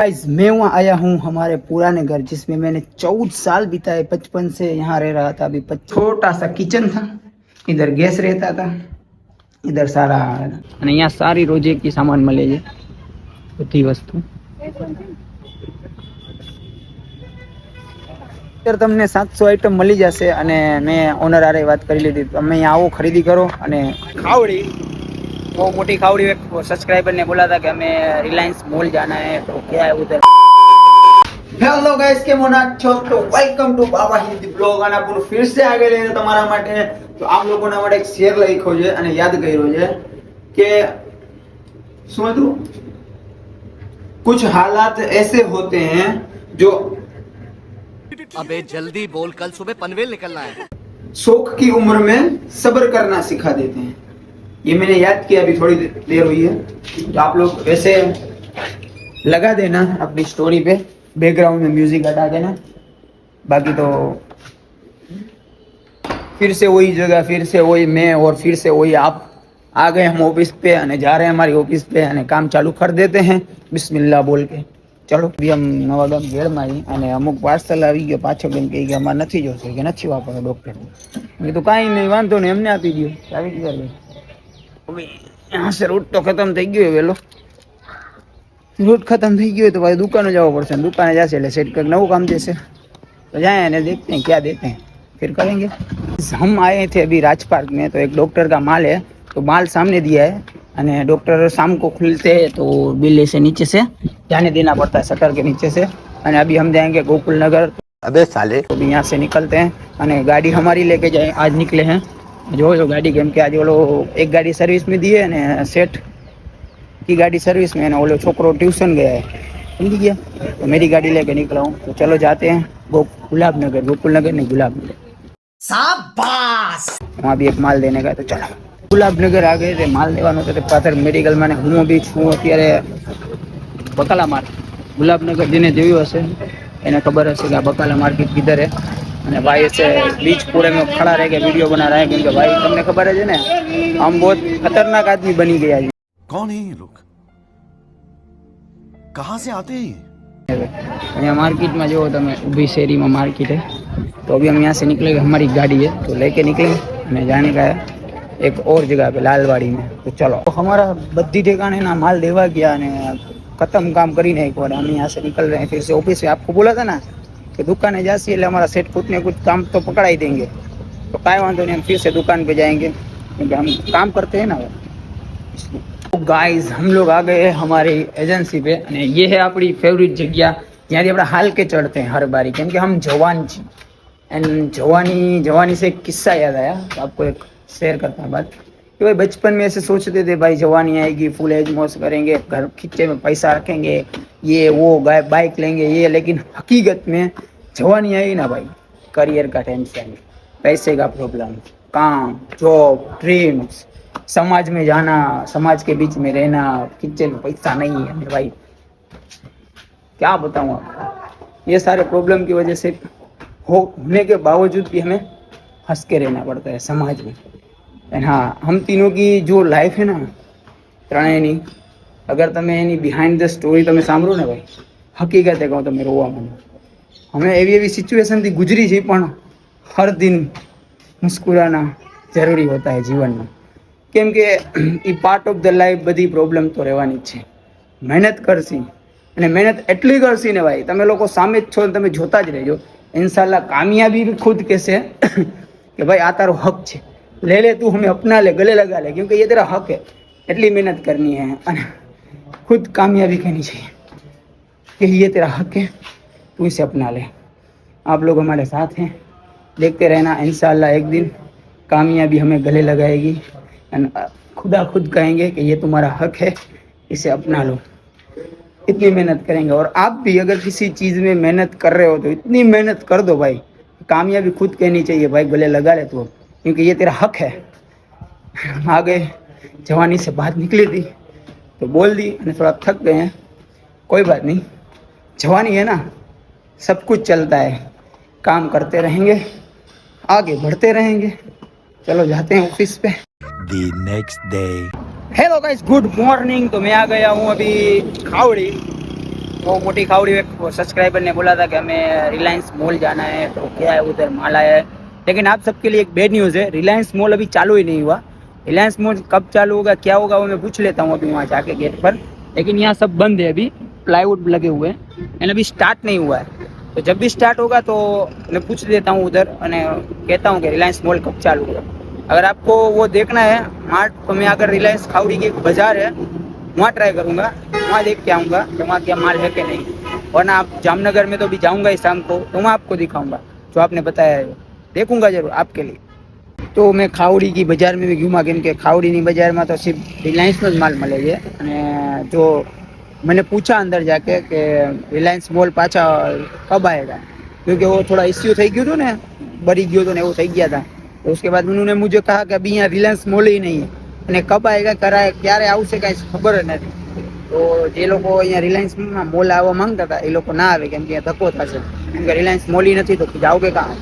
Guys मैं वहाँ आया हूँ हमारे पुराने घर जिसमें मैंने चौदह साल बिताए बचपन से यहाँ रह रहा था अभी पच- छोटा सा किचन था इधर गैस रहता था इधर સારા અને અહીંયા સારી રોજેકી સામાન મળે છે બધી વસ્તુ અત્યારે તમને સાતસો આઈટમ મળી જશે અને મેં ઓનર આરે વાત કરી લીધી તમે અહીંયા આવો ખરીદી કરો અને ખાવડી બહુ મોટી ખાવડી એક सब्सक्राइबर ने बोला था कि हमें रिलायंस मॉल जाना है तो क्या है उधर હેલો ગાઈસ કેમ હોના છો તો welcome to Baba Hindi blog અને આપણું ફિર સે આગે લઈને તમારા માટે તો આપ લોકોના માટે એક શેર લખ્યો છે અને યાદ કર્યો છે કે શું હતું कुछ हालात ऐसे होते हैं जो अबे जल्दी बोल कल सुबह पनवेल निकलना है शौक की उम्र में सब्र करना सिखा देते हैं ये मैंने याद किया अभी थोड़ी देर हुई है तो आप लोग वैसे लगा देना अपनी स्टोरी पे बैकग्राउंड में म्यूजिक हटा देना बाकी तो फिर से वही जगह फिर से वही मैं और फिर से वही आप आ गए हम ऑफिस पे અને जा रहे हैं हमारी ऑफिस पे અને કામ ચાલુ कर देते हैं બિસ્મિલ્લાહ બોલ કે ચલો બી આમ નવા ગામ ઘેરમાં આવી અને અમુક પાર્સલ આવી ગયો પાછો કેમ કે કે અમારે નથી જોશે કે નથી વાપરતો ડૉક્ટર મેં કીધું કાંઈ નહીં વાંધો નહીં એમને આપી દો આવી ગયો હવે રૂટ તો ખતમ થઈ ગયો વેલો રૂટ ખતમ થઈ ગયો તો ભાઈ દુકાને જવું પડશે દુકાને જશે એટલે સેટ કંઈક નવું काम जैसे तो जाए ने देखते हैं क्या देते हैं फिर करेंगे हम आए थे अभी राजपार्क में तो एक डॉक्टर का माल है तो माल सामने दिया है અને ડૉક્ટર शाम को खुलते हैं तो बिल्ली से नीचे से जाने देना पड़ता है शटर के नीचे से અને अभी हम जाएँगे गोकुल नगर अबे साले तो यहाँ से निकलते हैं અને ગાડી हमारी लेके जाए आज निकले हैं જો જો ગાડી કેમ કે આજે ઓલો એક ગાડી सर्विस में दी है ने सेठ की गाड़ी सर्विस में है ना ओलो छोकरो ट्यूशन गया है समझ गया तो मेरी गाड़ी लेके निकला हूँ तो चलो जाते हैं गो गुलाब नगर गोकुल नगर नहीं गुलाब नगर वहाँ भी एक माल देने का है, तो चलो ગુલાબનગર આ ગઈ તે માલ લેવાનો હતો તે પાછળ મેડિકલમાં ને હું બી છું અત્યારે બકાલા માર્કેટ ગુલાબનગર જેને જોયું હશે એને ખબર હશે કે આ બકાલા मार्केट किधर है અને भाई ऐसे बीच पूरे में खड़ा रह के वीडियो बना रहा है क्योंकि भाई તમને ખબર જ है ને हम बहुत खतरनाक आदमी बनी गया है कौन है ये लोग कहाँ से आते हैं ये यहाँ मार्केट में जो તમે ऊभी शहरी में मार्केट है तो अभी हम यहाँ से निकलेंगे हमारी गाड़ी है तो लेके निकलेंगे हमें जाने का है एक और जगह पे लालवाड़ी में तो चलो तो हमारा बद्दी ठिकाने ना माल देवा गया ने खत्म काम કરીને એક વાર हम यहाँ से निकल रहे हैं फिर से ऑफिस में आपको बोला था ना कि दुकाने जासी है हमारा सेठ कुछ ने कुछ काम तो पकड़ा ही देंगे तो काय वांधो नहीं हम फिर से दुकान पे जाएँगे क्योंकि हम काम करते हैं ना तो गाइस हम लोग आ गए हमारी एजेंसी पे अने ये है આપણી ફેવરિટ જગ્યા. ત્યાંથી આપણે हाल के चढ़ते हैं हर बारी क्योंकि हम जवान जी एंड जवानी जवानी से किस्सा याद आया तो आपको एक शेयर करता है बात कि भाई बचपन में ऐसे सोचते थे भाई जवानी आएगी फुल एज मौज करेंगे घर खिच्चे में पैसा रखेंगे ये वो बाइक लेंगे ये लेकिन हकीकत में जवानी आई ना भाई करियर का टेंशन पैसे का प्रॉब्लम काम जॉब ड्रीम्स समाज में जाना समाज के बीच में रहना किचन में पैसा नहीं है मेरे भाई क्या बताऊँ आपको ये सारे प्रॉब्लम की वजह से हो होने के बावजूद भी हमें हंस के रहना पड़ता है समाज में एंड हाँ हम तीनों की जो लाइफ है ना ત્રણેયની અગર તમે એની બિહાઇન્ડ ધ સ્ટોરી તમે સાંભળો ને ભાઈ હકીકતે કહું તમે રોવા મને અમે એવી એવી સિચ્યુએશનથી ગુજરી છે પણ હર દિન મુસ્કુરાના જરૂરી હોતા હે જીવનમાં કેમ કે a part of the life બધી પ્રોબ્લેમ તો રહેવાની જ છે મહેનત કરશી અને મહેનત એટલી કરશી ને ભાઈ તમે લોકો સામે જ છો ને તમે જોતા જ રહેજો ઇન્શાલ્લાહ કામયાબી भी खुद कैसे कि भाई आ तारो हक છે ले ले तू हमें अपना ले गले लगा ले क्योंकि ये तेरा हक है એટલી મહેનત करनी है અને खुद कामयाबी कहनी चाहिए कि ये तेरा हक है इसे अपना लें। आप लोग हमारे साथ हैं। देखते रहना इन एक दिन कामयाबी हमें गले लगाएगी। एंड खुदा खुद कहेंगे कि ये तुम्हारा हक है, इसे अपना लो। इतनी मेहनत करेंगे। और आप भी अगर किसी चीज़ में मेहनत कर रहे हो तो इतनी मेहनत कर दो भाई। कामयाबी खुद कहनी चाहिए, भाई गले लगा ले तो। क्योंकि ये तेरा हक है। आ गए जवानी से बात निकली थी तो बोल दी थोड़ा थक गए हैं। कोई बात नहीं। जवानी है ना। सब कुछ चलता है। काम करते रहेंगे आगे बढ़ते रहेंगे। चलो जाते हैं ऑफ़िस पे। The next day. Hello guys good morning तो मैं आ गया हूँ अभी खावड़ी। वो मोटी खावड़ी एक सब्सक्राइबर ने बोला था कि हमें रिलायंस मॉल जाना है। तो क्या है उधर माल आया है। लेकिन आप सबके लिए एक बेड न्यूज़ है रिलायंस मॉल अभी चालू ही नहीं हुआ। रिलायंस मॉल कब चालू होगा क्या होगा वो मैं पूछ लेता हूँ अभी वहाँ जाके गेट पर। लेकिन यहाँ सब बंद है अभी। प्लाईवुड लगे हुए हैं। एंड अभी स्टार्ट नहीं हुआ है। तो जब भी स्टार्ट होगा तो मैं पूछ लेता हूँ उधर અને कहता हूँ कि रिलायंस मॉल कब चालू होगा अगर आपको वो देखना है मार्ट तो मैं अगर रिलायंस खावड़ी की एक बाजार है वहाँ ट्राई करूँगा वहाँ देख के आऊँगा कि वहाँ क्या माल है कि नहीं वरना आप जामनगर में तो भी जाऊँगा ही शाम को तो वहाँ आपको दिखाऊँगा जो आपने बताया है वो देखूँगा जरूर आपके लिए તો મેં ખાવડી બજાર મેં ગયું કેમ કે ખાવડીની બજારમાં તો સિર્ફ રિલાયન્સનો જ માલ મળે છે અને જો मैंने पूछा अंदर जाके कि रिलायंस मॉल पाचा कब आएगा क्योंकि वो थोड़ा इश्यू થઈ ગયું હતું ને બરી ગયું હતું ને એવું થઈ ગયા હતા તો उसके बाद उन्होंने मुझे कहा कि अभी यहाँ रिलायंस मॉल ही नहीं है અને કબ આएगा કરાય ક્યારે આવશે કાંઈ ખબર જ નથી તો જે લોકો અહીંયા રિલાયન્સમાં મોલ આવવા માંગતા હતા એ લોકો ના આવે કેમ કે ધક્કો થશે કેમ કે રિલાયન્સ મોલ ही નથી તો જાઓ કે કાં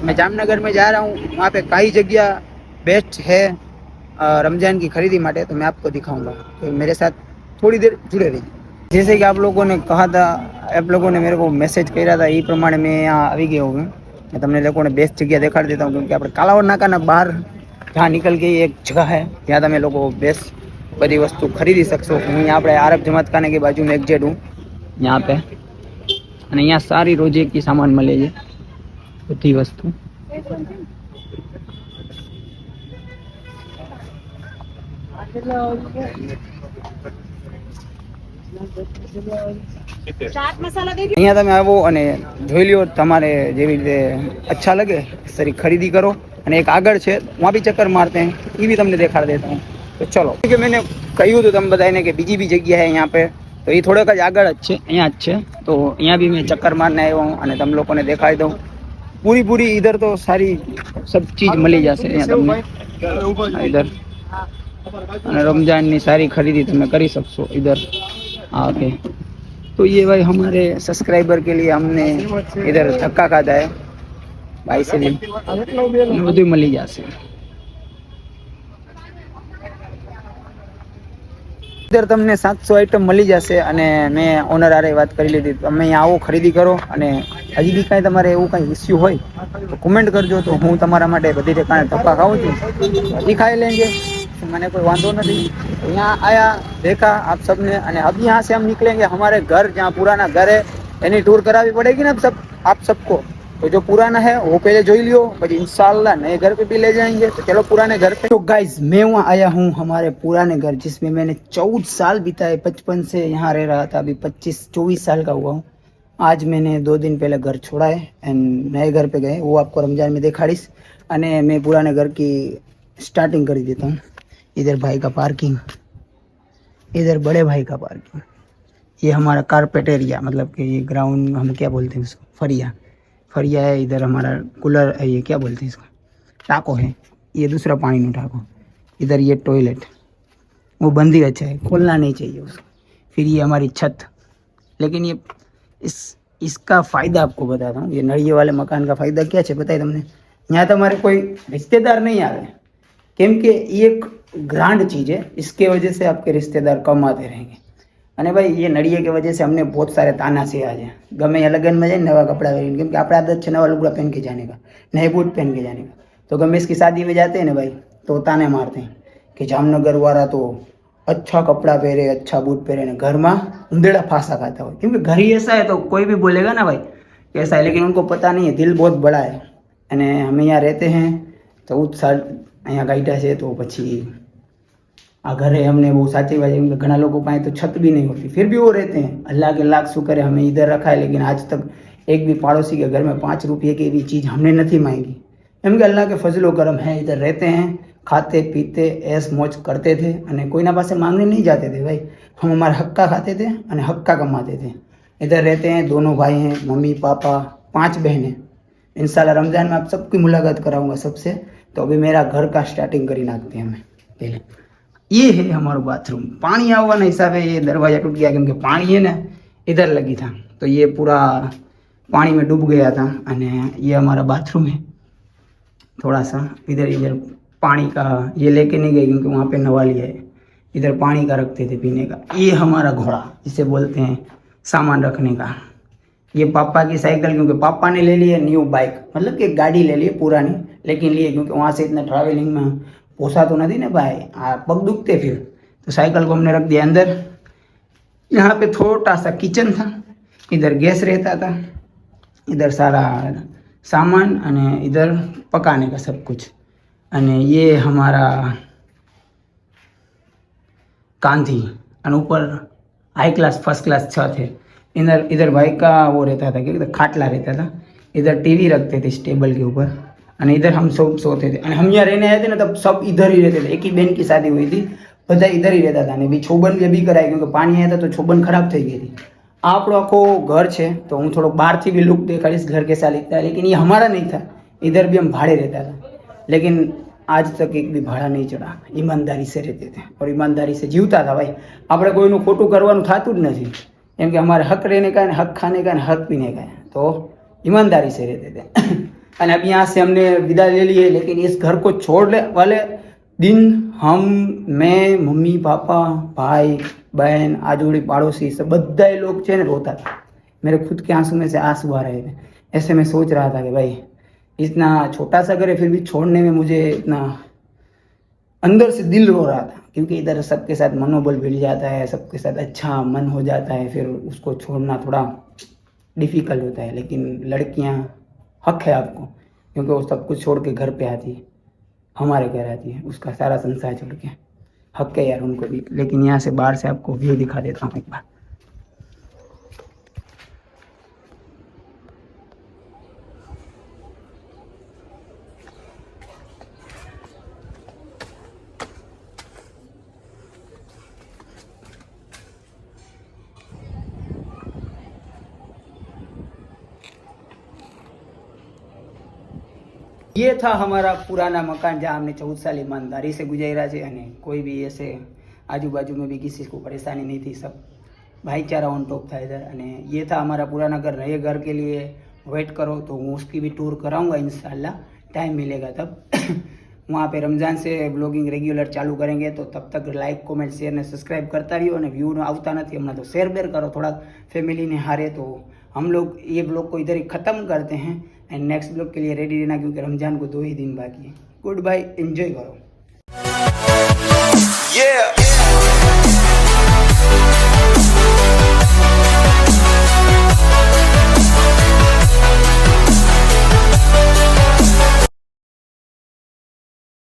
मैं जामनगर में जा रहा हूँ वहाँ पे कई जगह बेस्ट है रमज़ान की खरीदी माटे तो मैं आपको दिखाऊंगा तो मेरे साथ थोड़ी देर जुड़े रहिए। जैसे कि आप लोगों ने कहा था, आप लोगों ने मेरे को मैसेज करा था ये प्रमाण मैं यहाँ आ गया हूँ। मैं तमने लोगों ने बेस्ट जगह दिखा देता हूँ क्योंकि अपने कालावर नाका ना बाहर जहाँ निकल के एक जगह है जहाँ तमें लोग बेस्ट बड़ी वस्तु खरीदी सकसो हूँ यहाँ पर आरब जमात खाने के बाजू में एक जेड हूँ यहाँ पे अने यहाँ सारी रोज़े की सामान मिले ये वस्तु અહીંયા તમે આવો અને જોઈ લ્યો તમારે જેવી રીતે અચ્છા લગે સરી ખરીદી કરો. અને એક આગળ છે વहाँ બી ચક્કર મારતે એ બી તમને દેખાડ દેતા હું. તો ચલો. કે મેને કહ્યું હતું તમે બધાને કે બીજી બી જગ્યા અહીંયા પે. તો એ થોડોક જ આગળ જ છે અહીંયા જ છે. તો અહીંયા બી મેં ચક્કર મારને આવ્યો હું અને તમે લોકોને દેખાડી દઉં. પૂરી પૂરી ઇધર તો સારી સબ ચીજ મળી જશે અહીંયા તમને. ઇધર અને રમજાનની સારી ખરીદી તમે કરી શકશો ઈધર. ओके तो ये भाई हमारे सब्सक्राइबर के लिए हमने इधर धक्का खाधा है। ભાઈ સેલિંગ બધું મળી જશે ઇધર તમને સાતસો આઈટમ મળી જશે અને મેં ઓનર આરે વાત કરી લીધી તમે અહીંયા આવો ખરીદી કરો અને હજી બી કાંઈ તમારે એવું કાંઈ ઇસ્યુ હોય તો કોમેન્ટ કરજો તો હું તમારા માટે બધી ઠેકાણે ધક્કા ખાઉં છું એ ખાઈ લેંગે મને કોઈ વાંધો નથી यहाँ आया देखा आप सबने અને अब यहाँ से हम निकलेंगे हमारे घर जहाँ पुराना घर है એની टूर करावी पड़ेगी ना अब सब आप सबको तो जो पुराना है वो पहले જોઈ लियो પછી इंशाल्लाह नए घर पे भी ले जाएंगे तो चलो पुराने घर पे तो गाइस मैं वहाँ आया हूँ हमारे पुराने घर जिसमें मैंने चौदह साल बिताए बचपन से यहाँ रह रहा था अभी पच्चीस चौबीस साल का हुआ हूँ आज मैंने दो दिन पहले घर छोड़ा है एंड नए घर पे गए वो आपको रमजान में दिखाड़ीश અને मैं पुराने घर की स्टार्टिंग कर देता हूँ इधर भाई का पार्किंग, इधर बड़े भाई का पार्किंग। ये हमारा कारपेट एरिया मतलब कि ये ग्राउंड हम क्या बोलते हैं उसको फरिया। फरिया है, इधर हमारा कूलर है, ये क्या बोलते हैं इसको? टाको है, ये दूसरा पानी नो टाको। इधर ये टॉयलेट, वो बंद ही अच्छा है, खोलना नहीं चाहिए उसको। फिर ये हमारी छत, लेकिन ये इस, इसका फ़ायदा आपको बताता हूँ, ये नड़िए वाले मकान का फ़ायदा क्या है बताइए तुमने। यहाँ तो हमारे कोई रिश्तेदार नहीं आ रहे क्योंकि ये एक ग्रांड चीज़ है, इसके वजह से आपके रिश्तेदार कम आते रहेंगे। અને ભાઈ એ નડીએ કે વજહ સે અમને બહોત સારે તાનાશે આજે ગમે યા લગનમાં જઈને में કપડાં પહેરીને કેમ કે આપણે આદત છે નવા લુગડા पहन के जाने का નए बूट પહેન કે જાને કા तो गमे इसकी शादी में जाते हैं ना भाई तो ताने मारते हैं कि जामनगर वाला तो अच्छा कपड़ा पहरे अच्छा बूट पहरे ना, घर में उंदेड़ा फांसा खाता हो। क्योंकि घर ही ऐसा है तो कोई भी बोलेगा ना भाई कि ऐसा है, लेकिन उनको पता नहीं है, दिल बहुत बड़ा है। यानी हम यहाँ रहते हैं तो उस અહીંયા ગાઈટા છે તો પછી આ ઘરે हमने वो साची बात है घना लोगों पाए तो छत भी नहीं होती फिर भी वो रहते हैं अल्लाह के लाख शुक्र है हमें इधर रखा है लेकिन आज तक एक भी पड़ोसी के घर में पाँच रुपये की भी चीज़ हमने नहीं मांगी એમ કે અલ્લાહ કે ફજલો કરમ હે इधर रहते हैं खाते पीते ऐस मौज करते थे અને કોઈના પાસે मांगने नहीं जाते थे भाई हम हमारे हक्का खाते थे અને हक्का कमाते थे इधर रहते हैं दोनों भाई हैं मम्मी पापा पांच बहनें इंशाल्लाह रमज़ान में आप सबकी मुलाकात कराऊंगा सबसे तो अभी मेरा घर का स्टार्टिंग करी नाखते हैं हमें पहले ये है हमारा बाथरूम पानी आवा ना हिसाब है ये दरवाज़ा टूट गया क्योंकि पानी है ना, इधर लगी था। तो ये पूरा पानी में डूब गया था अने ये हमारा बाथरूम है। थोड़ा सा इधर इधर पानी का ये लेके नहीं गए क्योंकि वहाँ पे नवा लिया है। इधर पानी का रखते थे पीने का। ये हमारा घोड़ा, जिसे बोलते हैं सामान रखने का। ये पापा की साइकिल, क्योंकि पापा ने ले ली है न्यू बाइक मतलब कि गाड़ी ले ली पुरानी, लेकिन लिए क्योंकि वहाँ से इतना ट्रैवलिंग में पोसा तो नहीं ना भाई, आ, पग दुखते फिर। तो साइकिल को हमने रख दिया अंदर। यहाँ पे छोटा सा किचन था, इधर गैस रहता था, इधर सारा सामान अने इधर पकाने का सब कुछ। अने ये हमारा कांधी और ऊपर हाई क्लास फ़र्स्ट क्लास छ थे इधर इधर भाई का वो रहता था कि खाटला रहता था इधर टीवी रखते थे इस टेबल के ऊपर और इधर हम सब सोते थे और हम यहाँ रहने आए थे ना तब सब इधर ही रहते थे एक ही बहन की शादी हुई थी બધા इधर ही रहता था ને બી છોબન બી બી કરાય કેમ કે પાણી આવ્યા હતા તો છોબન ખરાબ થઈ ગઈ હતી આ આપણો આખો ઘર છે તો હું થોડો બહારથી भी लुक देखाड़ीश घर के साथ लिखता है लेकिन ये हमारा नहीं था इधर भी हम भाड़े रहता था लेकिन आज तक एक भी भाड़ा नहीं चढ़ा ईमानदारी से रहते थे और ईमानदारी से जीवता था भाई આપણે કોઈનું ખોટું કરવાનું થતું જ નથી કેમ કે हमारे हक रहने का है हक खाने का है हक पीने का है तो ईमानदारी से रहते थे और अब यहाँ से हमने विदा ले ली है लेकिन इस घर को छोड़ने वाले दिन हम मैं मम्मी पापा भाई बहन आजूड़ी पड़ोसी सब બધા लोग છે ને रोता था मेरे खुद के आंसू में से आंसू आ रहे थे ऐसे मैं सोच रहा था कि भाई इतना छोटा सा घर है फिर भी छोड़ने में मुझे इतना अंदर से दिल रो रहा था क्योंकि इधर सबके साथ मनोबल मिल जाता है, सबके साथ अच्छा मन हो जाता है, फिर उसको छोड़ना थोड़ा डिफ़िकल्ट होता है। लेकिन लड़कियाँ, हक है आपको, क्योंकि वो सब कुछ छोड़ के घर पे आती है, हमारे घर आती है, उसका सारा संसार छोड़ के। हक है यार उनको भी। लेकिन यहाँ से बाहर से आपको व्यू दिखा देता हूँ एक बार। ये था हमारा पुराना मकान जहाँ हमने चौदह साल ईमानदारी से गुजारा है અને कोई भी ऐसे आजू बाजू में भी किसी को परेशानी नहीं थी सब भाईचारा ऑन टॉप था इधर અને ये था हमारा पुराना घर नए घर के लिए वेट करो तो मैं उसकी भी टूर कराऊंगा इंशाल्लाह टाइम मिलेगा तब वहाँ पे रमज़ान से ब्लॉगिंग रेग्युलर चालू करेंगे तो तब तक लाइक कमेंट शेयर ने सब्सक्राइब करता रहियो અને વ્યૂ આવતા નથી હમણાં તો શેર બેર કરો થોડા ફેમિલીને હારે तो हम लोग ये ब्लॉग को इधर ही ख़त्म करते हैं एंड नेक्स्ट ब्लॉग के लिए रेडी रहना क्योंकि रमज़ान को दो ही दिन बाकी है गुड बाय एंजॉय करो yeah.